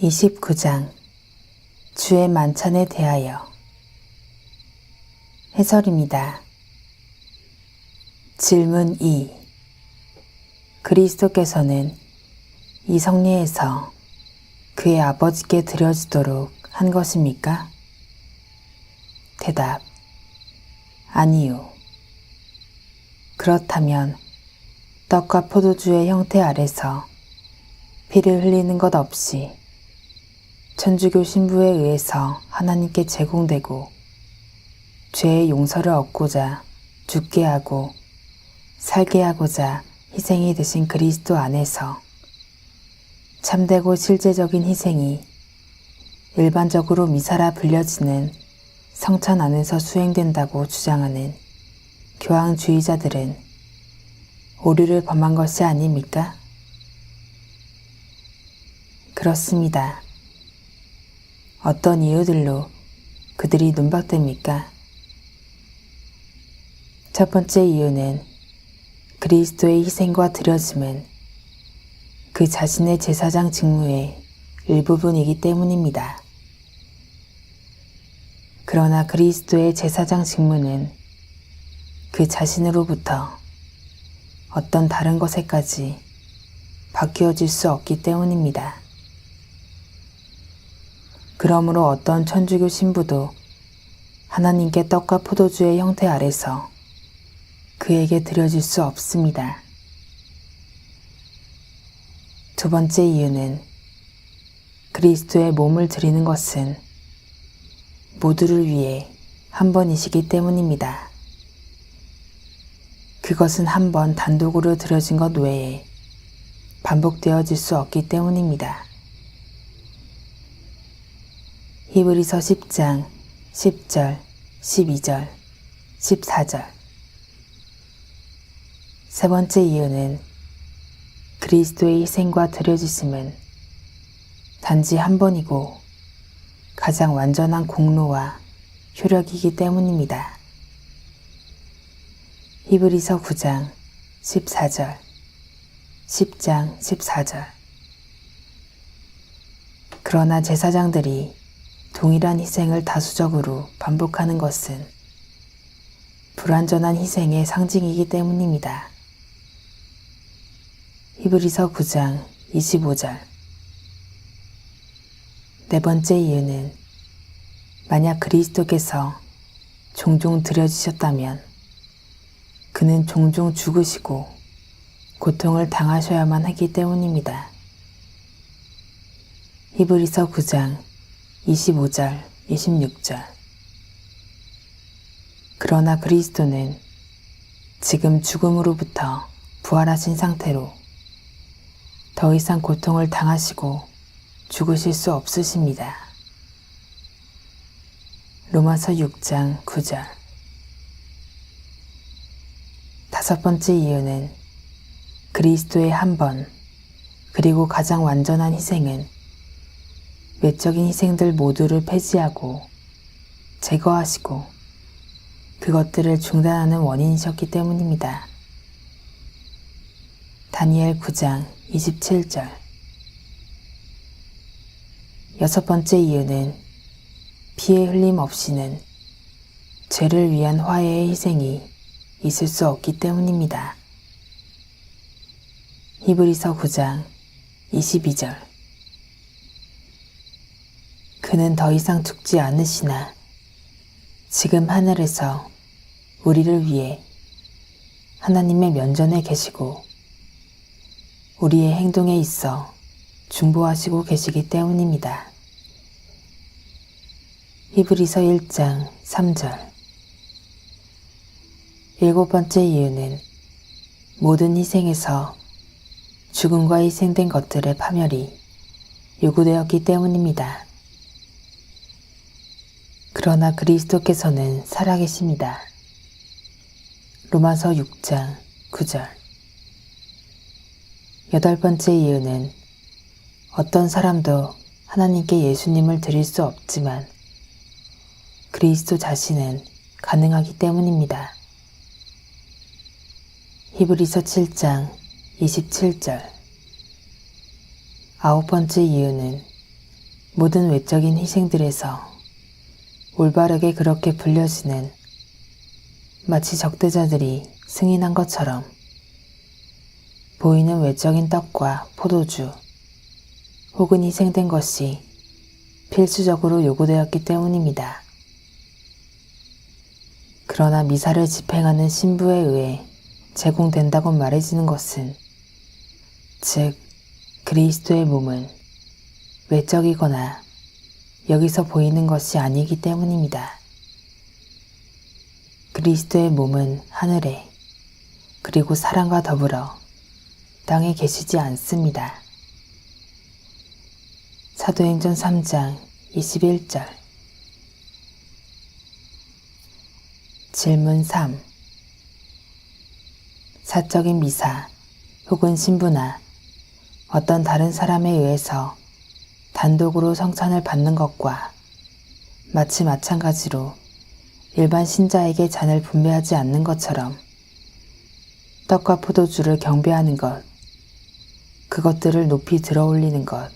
29장 주의 만찬에 대하여 해설입니다. 질문 2 그리스도께서는 이 성례에서 그의 아버지께 드려지도록 한 것입니까? 대답 아니요. 그렇다면 떡과 포도주의 형태 아래서 피를 흘리는 것 없이 천주교 신부에 의해서 하나님께 제공되고 죄의 용서를 얻고자 죽게 하고 살게 하고자 희생이 되신 그리스도 안에서 참되고 실제적인 희생이 일반적으로 미사라 불려지는 성찬 안에서 수행된다고 주장하는 교황주의자들은 오류를 범한 것이 아닙니까? 그렇습니다. 어떤 이유들로 그들이 눈박됩니까? 첫 번째 이유는 그리스도의 희생과 드려짐은 그 자신의 제사장 직무의 일부분이기 때문입니다. 그러나 그리스도의 제사장 직무는 그 자신으로부터 어떤 다른 것에까지 바뀌어질 수 없기 때문입니다. 그러므로 어떤 천주교 신부도 하나님께 떡과 포도주의 형태 아래서 그에게 드려질 수 없습니다. 두 번째 이유는 그리스도의 몸을 드리는 것은 모두를 위해 한 번이시기 때문입니다. 그것은 한 번 단독으로 드려진 것 외에 반복되어질 수 없기 때문입니다. 히브리서 10장 10절, 12절, 14절. 세 번째 이유는 그리스도의 희생과 드려지심은 단지 한 번이고 가장 완전한 공로와 효력이기 때문입니다. 히브리서 9장 14절, 10장 14절. 그러나 제사장들이 동일한 희생을 다수적으로 반복하는 것은 불완전한 희생의 상징이기 때문입니다. 히브리서 9장 25절 네 번째 이유는 만약 그리스도께서 종종 드려지셨다면 그는 종종 죽으시고 고통을 당하셔야만 하기 때문입니다. 히브리서 9장 25절, 26절. 그러나 그리스도는 지금 죽음으로부터 부활하신 상태로 더 이상 고통을 당하시고 죽으실 수 없으십니다. 로마서 6장 9절. 다섯 번째 이유는 그리스도의 한 번, 그리고 가장 완전한 희생은 외적인 희생들 모두를 폐지하고 제거하시고 그것들을 중단하는 원인이셨기 때문입니다. 다니엘 9장 27절 여섯 번째 이유는 피의 흘림 없이는 죄를 위한 화해의 희생이 있을 수 없기 때문입니다. 히브리서 9장 22절 그는 더 이상 죽지 않으시나 지금 하늘에서 우리를 위해 하나님의 면전에 계시고 우리의 행동에 있어 중보하시고 계시기 때문입니다. 히브리서 1장 3절 일곱 번째 이유는 모든 희생에서 죽음과 희생된 것들의 파멸이 요구되었기 때문입니다. 그러나 그리스도께서는 살아계십니다. 로마서 6장 9절 여덟 번째 이유는 어떤 사람도 하나님께 예수님을 드릴 수 없지만 그리스도 자신은 가능하기 때문입니다. 히브리서 7장 27절 아홉 번째 이유는 모든 외적인 희생들에서 올바르게 그렇게 불려지는 마치 적대자들이 승인한 것처럼 보이는 외적인 떡과 포도주 혹은 희생된 것이 필수적으로 요구되었기 때문입니다. 그러나 미사를 집행하는 신부에 의해 제공된다고 말해지는 것은 즉 그리스도의 몸은 외적이거나 여기서 보이는 것이 아니기 때문입니다. 그리스도의 몸은 하늘에 그리고 사랑과 더불어 땅에 계시지 않습니다. 사도행전 3장 21절 질문 3 사적인 미사 혹은 신부나 어떤 다른 사람에 의해서 단독으로 성찬을 받는 것과 마치 마찬가지로 일반 신자에게 잔을 분배하지 않는 것처럼 떡과 포도주를 경배하는 것, 그것들을 높이 들어 올리는 것,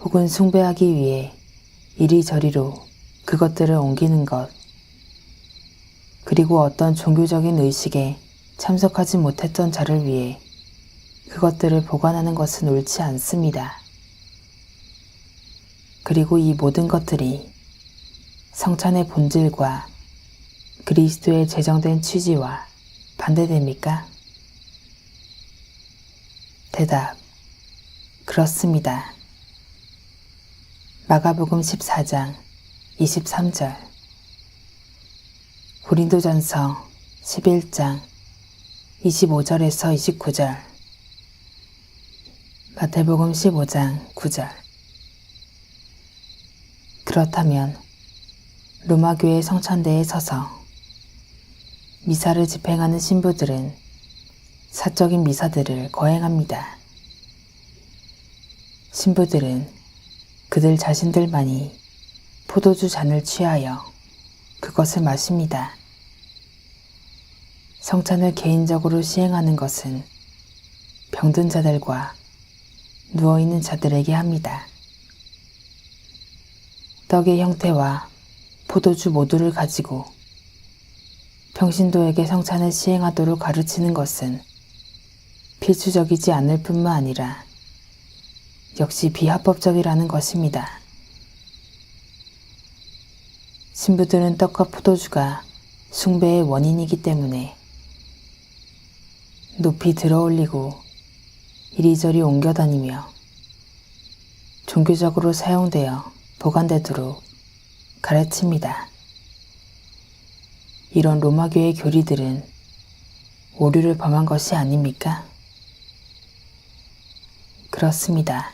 혹은 숭배하기 위해 이리저리로 그것들을 옮기는 것, 그리고 어떤 종교적인 의식에 참석하지 못했던 자를 위해 그것들을 보관하는 것은 옳지 않습니다. 그리고 이 모든 것들이 성찬의 본질과 그리스도의 제정된 취지와 반대됩니까? 대답. 그렇습니다. 마가복음 14장 23절 고린도전서 11장 25절에서 29절 마태복음 15장 9절 그렇다면 로마교회 성찬대에 서서 미사를 집행하는 신부들은 사적인 미사들을 거행합니다. 신부들은 그들 자신들만이 포도주 잔을 취하여 그것을 마십니다. 성찬을 개인적으로 시행하는 것은 병든 자들과 누워있는 자들에게 합니다. 떡의 형태와 포도주 모두를 가지고 평신도에게 성찬을 시행하도록 가르치는 것은 필수적이지 않을 뿐만 아니라 역시 비합법적이라는 것입니다. 신부들은 떡과 포도주가 숭배의 원인이기 때문에 높이 들어 올리고 이리저리 옮겨 다니며 종교적으로 사용되어 보관되도록 가르칩니다. 이런 로마교의 교리들은 오류를 범한 것이 아닙니까? 그렇습니다.